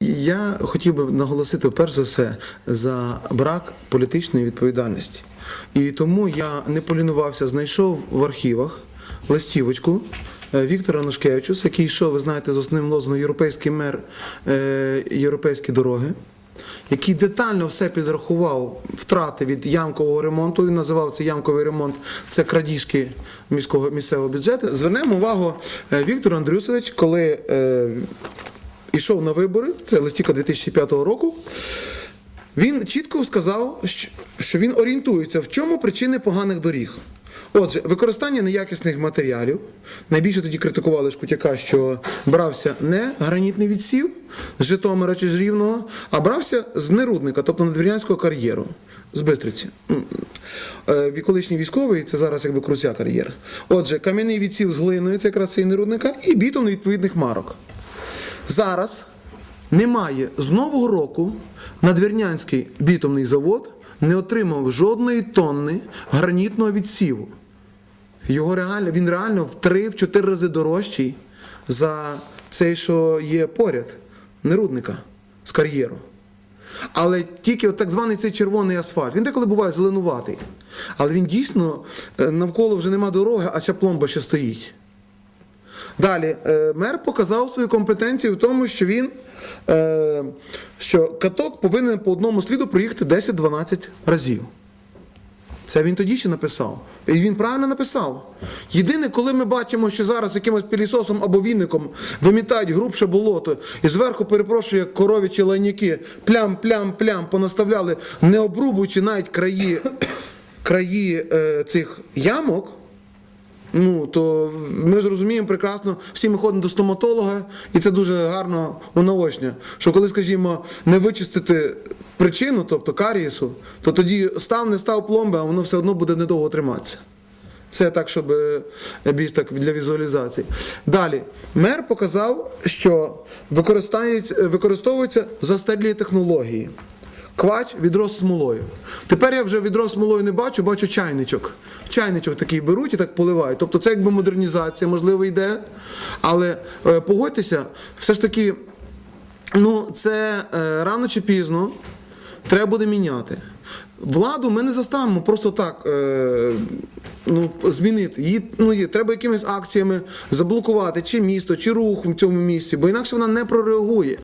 Я хотів би наголосити перш за все за брак політичної відповідальності. І тому я не полінувався, знайшов в архівах листівочку е, Віктора Нушкевичуса, який йшов, ви знаєте, з основним лозунгом Європейський мер е, європейські дороги, який детально все підрахував втрати від ямкового ремонту. Він називав це ямковий ремонт, це крадіжки міського місцевого бюджету. Звернемо увагу е, Віктор Андрюсович, коли. Ішов на вибори, це листівка 2005 року. Він чітко сказав, що- він орієнтується, в чому причини поганих доріг. Отже, використання неякісних матеріалів. Найбільше тоді критикували Шкутяка, що брався не гранітний відсів з Житомира чи з Рівного, а брався з нерудника, тобто надвірнянського кар'єру, з Бистриці. Е, Колишній військовий, це зараз якби круця кар'єр. Отже, кам'яний відсів з глиною, це якраз цей нерудника, і бітом невідповідних марок. Зараз немає з нового року надвірнянський бітумний завод не отримав жодної тонни гранітного відсіву. Його реально, він реально в 3-4 рази дорожчий за цей, що є поряд, нерудника з кар'єру. Але тільки так званий цей червоний асфальт, він деколи буває зеленуватий. Але він дійсно е, навколо вже нема дороги, а ця пломба ще стоїть. Далі, е, мер показав свою компетенцію в тому, що він е, що каток повинен по одному сліду проїхати 10-12 разів. Це він тоді ще написав. І він правильно написав. Єдине, коли ми бачимо, що зараз якимось пілісосом або віником вимітають грубше болото, і зверху, перепрошую, як коровічі лайняки, плям-плям-плям понаставляли, не обрубуючи навіть краї, краї е, цих ямок, Ну, то ми ж розуміємо прекрасно, всі ми ходимо до стоматолога, і це дуже гарно унаочня. Що коли, скажімо, не вичистити причину, тобто карієсу, то тоді став, не став пломби, а воно все одно буде недовго триматися. Це так, щоб е, більш так для візуалізації. Далі, мер показав, що використають- використовуються застарілі технології. Квач відро з смолою. Тепер я вже відро з смолою не бачу, бачу чайничок. Чайничок такий беруть і так поливають. Тобто це якби модернізація, можливо, йде. Але е, погодьтеся, все ж таки, ну, це е, рано чи пізно треба буде міняти. Владу ми не заставимо просто так е, ну, змінити. Її, ну, її треба якимись акціями заблокувати чи місто, чи рух в цьому місці, бо інакше вона не прореагує.